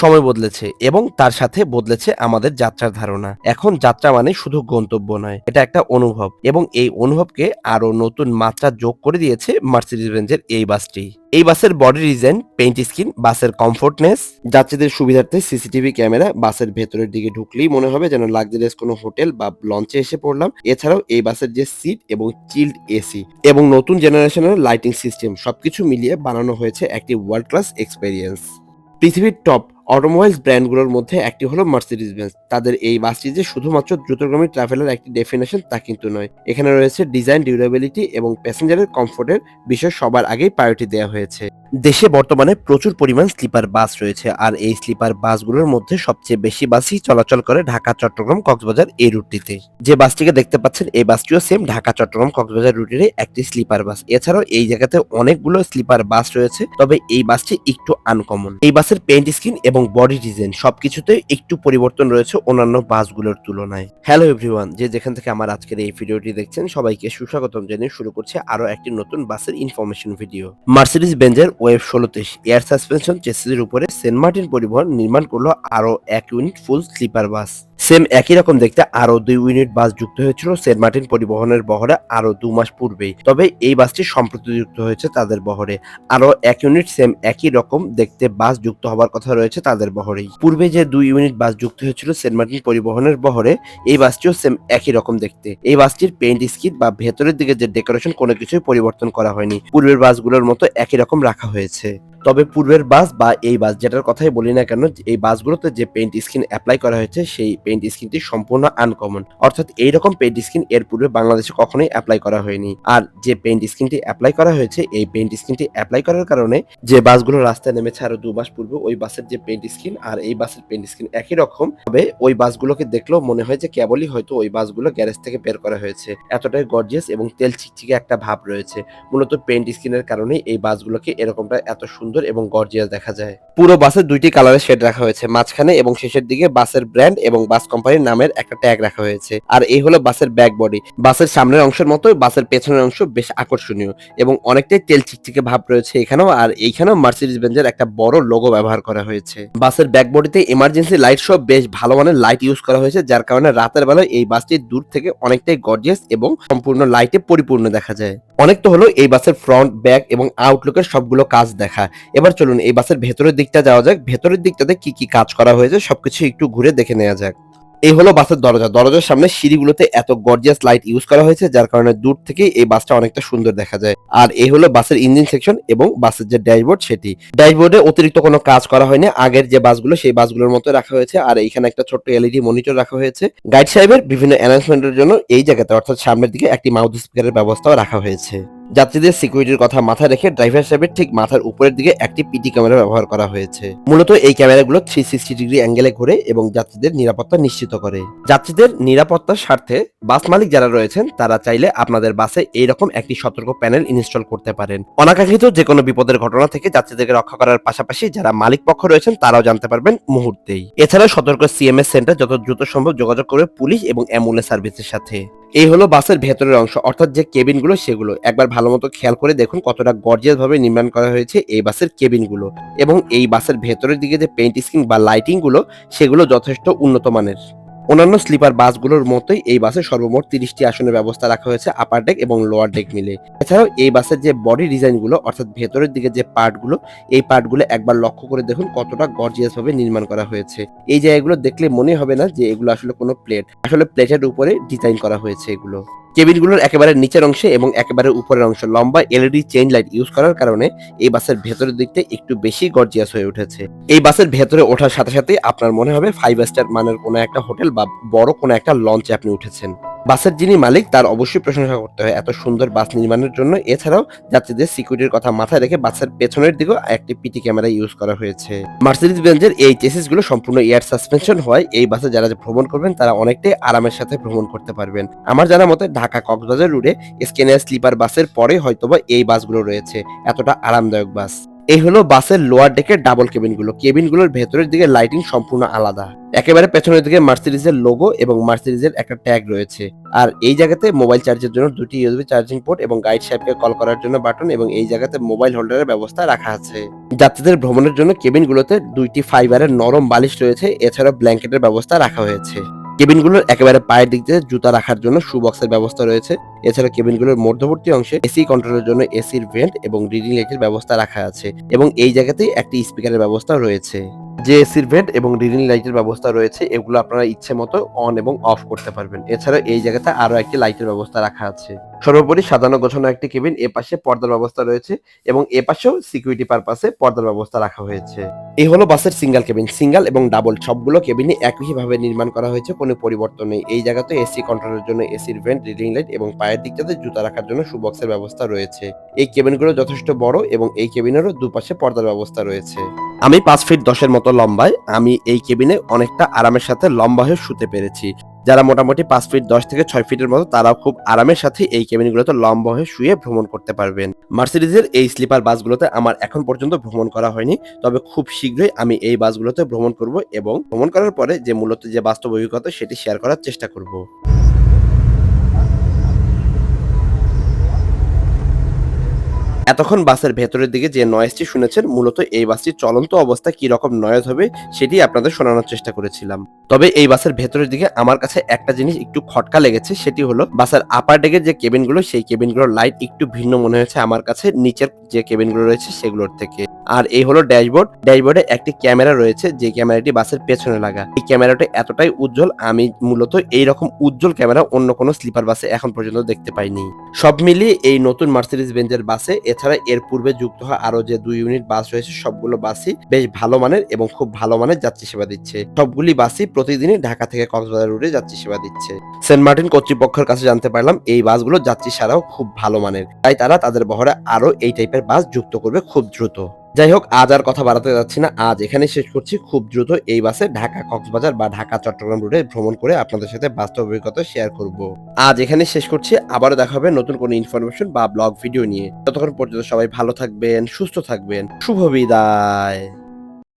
সময় বদলেছে এবং তার সাথে বদলেছে আমাদের যাত্রার ধারণা। এখন যাত্রা মানে শুধু গন্তব্য নয়, এটা একটা অনুভব এবং এই অনুভবকে আরও নতুন মাত্রা যোগ করে দিয়েছে মার্সিডিজ বেঞ্জের এই বাসটি। এই বাসের বডি ডিজাইন পেইন্ট স্কিন বাসের কমফোর্টনেস যাত্রীদের সুবিধার্থে সিসিটিভি ক্যামেরা বাসের ভেতরের দিকে ঢুকলেই মনে হবে যেন লাক্সারিয়াস কোনো হোটেল বা লঞ্চে এসে পড়লাম। এছাড়াও এই বাসের যে সিট এবং চিল্ড এসি এবং নতুন জেনারেশনের লাইটিং সিস্টেম সবকিছু মিলিয়ে বানানো হয়েছে একটি ওয়ার্ল্ড ক্লাস এক্সপেরিয়েন্স পৃথিবীর টপ অটোমোবাইলস ব্র্যান্ডগুলোর মধ্যে একটি হলো মার্সিডিজ বেঞ্জ তাদের এই বাসটি যে শুধুমাত্র দ্রুতগামী ট্রাভেলের একটি ডেফিনেশন তা কিন্তু নয়। এখানে রয়েছে ডিজাইন, ডিউরেবিলিটি এবং প্যাসেঞ্জারের কমফোর্টের বিষয় সবার আগেই প্রায়োরিটি দেওয়া হয়েছে। দেশে বর্তমানে প্রচুর পরিমাণ স্লিপার বাস রয়েছে আর এই স্লিপার বাসগুলোর মধ্যে সবচেয়ে বেশি বাসই চলাচল করে ঢাকা চট্টগ্রাম কক্সবাজার এই রুটটিতে। যে বাসটিকে দেখতে পাচ্ছেন, এই বাসটিও সেম ঢাকা চট্টগ্রাম কক্সবাজার রুটেরই একটি স্লিপার বাস। এছাড়াও এই জায়গাতে অনেকগুলো স্লিপার বাস রয়েছে, তবে এই বাসটি একটু আনকমন এই বাসের পেইন্ট স্কিন এবং বডি ডিজাইন সবকিছুতে একটু পরিবর্তন রয়েছে অন্যান্য বাসগুলোর তুলনায়। হ্যালো এভরিওয়ান যে যেখান থেকে আমার আজকের এই ভিডিওটি দেখছেন, সবাইকে সুস্বাগতম জানিয়ে শুরু করছে আরও একটি নতুন বাসের ইনফরমেশন ভিডিও মার্সিডিস বেঞ্জের ওয়েব ষোলোতে এয়ার সাসপেনশন চেসিসের উপরে সেন্ট মার্টিন পরিবহন নির্মাণ করল আরও এক unit full sleeper bus same একই রকম দেখতে আরও দুই ইউনিট বাস যুক্ত হয়েছিল সেন্ট মার্টিন পরিবহনের বহরে আরও দু মাস পূর্বেই। তবে এই বাসটি সম্প্রতি যুক্ত হয়েছে তাদের বহরে। আরও এক ইউনিট সেম একই রকম দেখতে বাস যুক্ত হবার কথা রয়েছে তাদের বহরেই। পূর্বে যে দুই ইউনিট বাস যুক্ত হয়েছিল সেন্ট মার্টিন পরিবহনের বহরে, এই বাসটিও সেম একই রকম দেখতে। এই বাসটির পেইন্ট স্কিট বা ভেতরের দিকে যে ডেকোরেশন কোনো কিছুই পরিবর্তন করা হয়নি। পূর্বের বাসগুলোর মতো একই রকম রাখা হয়েছে। তবে পূর্বের বাস বা এই বাস যেটার কথাই বলি না কেন, এই বাসগুলোতে যে পেইন্ট স্কিন অ্যাপ্লাই করা হয়েছে, সেই পেইন্ট স্কিনটি সম্পূর্ণ আনকমন অর্থাৎ এইরকম পেইন্ট স্কিন এর পূর্বে বাংলাদেশে কখনোই অ্যাপ্লাই করা হয়নি। আর যে পেইন্ট স্কিনটি অ্যাপ্লাই করা হয়েছে, এই পেইন্ট স্কিনটি অ্যাপ্লাই করার কারণে যে বাসগুলো রাস্তায় নেমেছে আরও দু মাস পূর্বে, ওই বাসের যে পেইন্ট স্কিন আর এই বাসের পেইন্ট স্কিন একই রকম। তবে ওই বাসগুলোকে দেখলেও মনে হয় যে কেবলই হয়তো ওই বাসগুলো গ্যারেজ থেকে বের করা হয়েছে। এতটাই গর্জিয়াস এবং তেল চিকচিকে একটা ভাব রয়েছে। মূলত পেইন্ট স্কিনের কারণেই এই বাসগুলোকে এরকমটা এত সুন্দর এবং গর্জিয়াস দেখা যায়। পুরো বাসের দুইটি কালারের শেড রাখা হয়েছে। মাঝখানে এবং শেষের দিকে বাসের ব্র্যান্ড এবং বাস কোম্পানির নামের একটা ট্যাগ রাখা হয়েছে। আর এই হলো বাসের ব্যাক বডি বাসের সামনের অংশের মতোই বাসের পেছনের অংশ বেশ আকর্ষণীয় এবং অনেকটাই তেল চিকচিকে ভাব রয়েছে এখানেও আর এইখানেও মার্সিডিজ বেঞ্জের একটা বড় লোগো ব্যবহার করা হয়েছে। বাসের ব্যাক বডিতে ইমার্জেন্সি লাইট সহ বেশ ভালো মানের লাইট ইউজ করা হয়েছে, যার কারণে রাতের বেলায় এই বাসটি দূর থেকে অনেকটাই গর্জিয়াস এবং সম্পূর্ণ লাইটে পরিপূর্ণ দেখা যায়। অনেক তো হলো এই বাসের ফ্রন্ট ব্যাক এবং আউটলুকের সবগুলো কাজ দেখা। এবার চলুন এই বাসের ভেতরের দিকটা যাওয়া যাক। ভেতরের দিকটাতে কি কি কাজ করা হয়েছে সবকিছু একটু ঘুরে দেখে নেওয়া যাক। এই হলো বাসের দরজা। দরজার সামনে সিঁড়িগুলোতে এত গর্জিয়াস লাইট ইউজ করা হয়েছে, যার কারণে দূর থেকে এই বাসটা অনেকটা সুন্দর দেখা যায়। আর এই হলো বাসের ইঞ্জিন সেকশন এবং বাসের যে ড্যাশবোর্ড সেটি। ড্যাশবোর্ডে অতিরিক্ত কোনো কাজ করা হয়নি। আগের যে বাসগুলো, সেই বাসগুলোর মতো রাখা হয়েছে। আর এইখানে একটা ছোট্ট এলইডি মনিটর রাখা হয়েছে। গাইড সাহেবের বিভিন্ন অ্যানাউন্সমেন্টের জন্য এই জায়গাতে, অর্থাৎ সামনের দিকে, একটি মাউথ স্পিকারের ব্যবস্থাও রাখা হয়েছে। যাত্রীদের সিকিউরিটির কথা মাথায় রেখে ড্রাইভার সাহেবের ঠিক মাথার উপরের দিকে একটি পিটি ক্যামেরা ব্যবহার করা হয়েছে। মূলত এই ক্যামেরাগুলো থ্রি সিক্সটি ডিগ্রি অ্যাঙ্গেলে ঘুরে এবং যাত্রীদের নিরাপত্তা নিশ্চিত করে। যাত্রীদের নিরাপত্তার স্বার্থে বাস মালিক যারা রয়েছেন, তারা চাইলে আপনাদের বাসে এইরকম একটি সতর্ক প্যানেল ইনস্টল করতে পারেন। অনাকাঙ্ক্ষিত যে কোনো বিপদের ঘটনা থেকে যাত্রীদেরকে রক্ষা করার পাশাপাশি যারা মালিক পক্ষ রয়েছেন, তারাও জানতে পারবেন মুহূর্তেই। এছাড়া সতর্ক সিএমএস সেন্টার যত দ্রুত সম্ভব যোগাযোগ করবে পুলিশ এবং অ্যাম্বুলেন্স সার্ভিসের সাথে। এই হলো বাসের ভেতরের অংশ, অর্থাৎ যে কেবিনগুলো সেগুলো। একবার ভালো মতো খেয়াল করে দেখুন কতটা গর্জিয়াস ভাবে নির্মাণ করা হয়েছে এই বাসের কেবিনগুলো এবং এই বাসের ভেতরের দিকে যে পেইন্ট স্কিন বা লাইটিংগুলো সেগুলো যথেষ্ট উন্নত মানের। অন্যান্য স্লিপার বাসগুলোর মতোই এই বাসে সর্বমোট তিরিশটি আসনের ব্যবস্থা রাখা হয়েছে আপার ডেক এবং লোয়ার ডেক মিলে। এছাড়াও এই বাসের যে বডি ডিজাইনগুলো অর্থাৎ ভেতরের দিকে যে পার্টগুলো এই পার্টগুলো একবার লক্ষ্য করে দেখুন কতটা গর্জিয়াস ভাবে নির্মাণ করা হয়েছে। এই জায়গাগুলো দেখলে মনে হবে না যে এগুলো আসলে কোনো প্লেট আসলে প্লেটের উপরে ডিজাইন করা হয়েছে এগুলো। কেবিনগুলোর একেবারে নিচের অংশে এবং একেবারে উপরের অংশ লম্বা এলইডি চেইন লাইট ইউজ করার কারণে এই বাসের ভেতরের দিকটা একটু বেশি গর্জিয়াস হয়ে উঠেছে। এই বাসের ভেতরে ওঠার সাথে সাথে আপনার মনে হবে ফাইভ স্টার মানের কোনো একটা হোটেল বা বড় কোনো একটা লঞ্চে আপনি উঠেছেন। বাসের যিনি মালিক, তার অবশ্যই প্রশংসা করতে হয়। এত সুন্দর বাস নির্মাণের জন্য। এছাড়াও যাত্রীদের সিকিউরিটির কথা মাথায় রেখে বাসের পেছনের দিকেও একটি পিটি ক্যামেরা ইউজ করা হয়েছে। মার্সিডিজ বেঞ্জের এই চেসিসগুলো সম্পূর্ণ এয়ার সাসপেনশন হয়। এই বাসে যারা ভ্রমণ করবেন, তারা অনেকটাই আরামের সাথে ভ্রমণ করতে পারবেন। আমার জানা মতে, ঢাকা কক্সবাজার রুটে স্কেনিয়ার স্লিপার বাসের পরে হয়তোবা এই বাসগুলো রয়েছে। এতটা আরামদায়ক বাস। এই হলো বাসের লোয়ার ডেকের ডাবল কেবিনগুলো কেবিনগুলোর ভেতরের দিকে লাইটিং সম্পূর্ণ আলাদা। একেবারে পেছনের দিকে মার্সিডিজের লোগো এবং মার্সিডিজের একটা ট্যাগ রয়েছে। আর এই জায়গাতে মোবাইল চার্জের জন্য দুটি ইউএসবি চার্জিং পোর্ট এবং গাইড সাহেবকে কল করার জন্য বাটন এবং এই জায়গাতে মোবাইল হোল্ডারের ব্যবস্থা রাখা আছে। যাত্রীদের ভ্রমণের জন্য কেবিনগুলোতে দুইটি ফাইবারের নরম বালিশ রয়েছে। এছাড়াও ব্ল্যাঙ্কেটের ব্যবস্থা রাখা হয়েছে। কেবিনগুলোর একেবারে পায়ের দিক দিয়ে জুতা রাখার জন্য শু বক্সের ব্যবস্থা রয়েছে। এছাড়া কেবিনগুলোর মধ্যবর্তী অংশে এসি কন্ট্রোলের জন্য এসির ভেন্ট এবং রিডিং লাইটের ব্যবস্থা রাখা আছে এবং এই জায়গাতেই একটি স্পিকারের ব্যবস্থা রয়েছে। যে এসির ভেন্ট এবং রিডিং লাইটের ব্যবস্থা রয়েছে, এগুলো আপনারা ইচ্ছে মতো অন এবং অফ করতে পারবেন। এছাড়া এই জায়গাতে আরও একটি লাইটের ব্যবস্থা রাখা আছে। সর্বোপরি সাজানো গোছানো একটি কেবিন এ পাশে পর্দার ব্যবস্থা রয়েছে এবং এ পাশেও সিকিউরিটি পারপাসে পর্দার ব্যবস্থা রাখা হয়েছে। এই হলো বাসের সিঙ্গেল কেবিন। সিঙ্গেল এবং ডাবল সবগুলো কেবিনই একইভাবে নির্মাণ করা হয়েছে, কোনো পরিবর্তন নেই। এই জায়গাতে এসি কন্ট্রোলের জন্য এসির ভেন্ট রিডিং লাইট এবং পায়ের দিকটাতে জুতা রাখার জন্য সুবক্সের ব্যবস্থা রয়েছে। এই কেবিনগুলো যথেষ্ট বড় এবং এই কেবিনেরও দুপাশে পর্দার ব্যবস্থা রয়েছে। আমি পাঁচ ফিট দশের মতো লম্বায়, আমি এই কেবিনে অনেকটা আরামের সাথে লম্বা হয়ে শুতে পেরেছি। যারা মোটামুটি পাঁচ ফিট দশ থেকে ছয় ফিটের মতো, তারাও খুব আরামের সাথে এই কেবিনগুলোতে লম্বা হয়ে শুয়ে ভ্রমণ করতে পারবেন। মার্সিডিজের এই স্লিপার বাসগুলোতে আমার এখন পর্যন্ত ভ্রমণ করা হয়নি, তবে খুব শীঘ্রই আমি এই বাসগুলোতে ভ্রমণ করব এবং ভ্রমণ করার পরে যে মূলত যে বাস্তব অভিজ্ঞতা, সেটি শেয়ার করার চেষ্টা করব। এতক্ষণ বাসের ভেতরের দিকে যে নয়েজটি শুনেছেন, মূলত এই বাসটির চলন্ত অবস্থা কি রকম নয়েজ হবে সেটি আপনাদের শোনানোর চেষ্টা করেছিলাম। তবে এই বাসের ভেতরের দিকে আমার কাছে একটা জিনিস একটু খটকা লেগেছে, সেটি হলো বাসের আপার ডেকের যে কেবিনগুলো সেই কেবিনগুলোর লাইট একটু ভিন্ন মনে হয়েছে আমার কাছে, নিচের যে কেবিনগুলো রয়েছে সেগুলোর থেকে। আর এই হলো ড্যাশবোর্ড ড্যাশবোর্ডে একটি ক্যামেরা রয়েছে, যে ক্যামেরাটি বাসের পেছনে লাগা। এই ক্যামেরাটি এতটাই উজ্জ্বল, আমি মূলত এই রকম উজ্জ্বল ক্যামেরা অন্য কোনো স্লিপার বাসে এখন পর্যন্ত দেখতে পাইনি। সব মিলিয়ে এই নতুন মার্সিডিজ বেঞ্জের বাসে এছাড়া এর পূর্বে যুক্ত হওয়া আরও যে দুই ইউনিট বাস রয়েছে, সবগুলো বাসই বেশ ভালো মানের এবং খুব ভালো মানের যাত্রী সেবা দিচ্ছে। সবগুলি বাসই প্রতিদিনই ঢাকা থেকে কক্সবাজার রুটে যাত্রী সেবা দিচ্ছে। সেন্ট মার্টিন কর্তৃপক্ষের কাছে জানতে পারলাম, এই বাসগুলো যাত্রী ছাড়াও খুব ভালো মানের। তাই তারা তাদের বহরে আরও এই টাইপের বাস যুক্ত করবে খুব দ্রুত। যাই হোক আজ আর কথা বাড়াতে যাচ্ছি না। আজ এখানে শেষ করছি। খুব দ্রুত এই বাসে ঢাকা কক্সবাজার বা ঢাকা চট্টগ্রাম রুটে ভ্রমণ করে আপনাদের সাথে বাস্তব অভিজ্ঞতা শেয়ার করব। আজ এখানে শেষ করছি। আবারও দেখা হবে নতুন কোন ইনফরমেশন বা ব্লগ ভিডিও নিয়ে। ততক্ষণ পর্যন্ত সবাই ভালো থাকবেন, সুস্থ থাকবেন। শুভ বিদায়।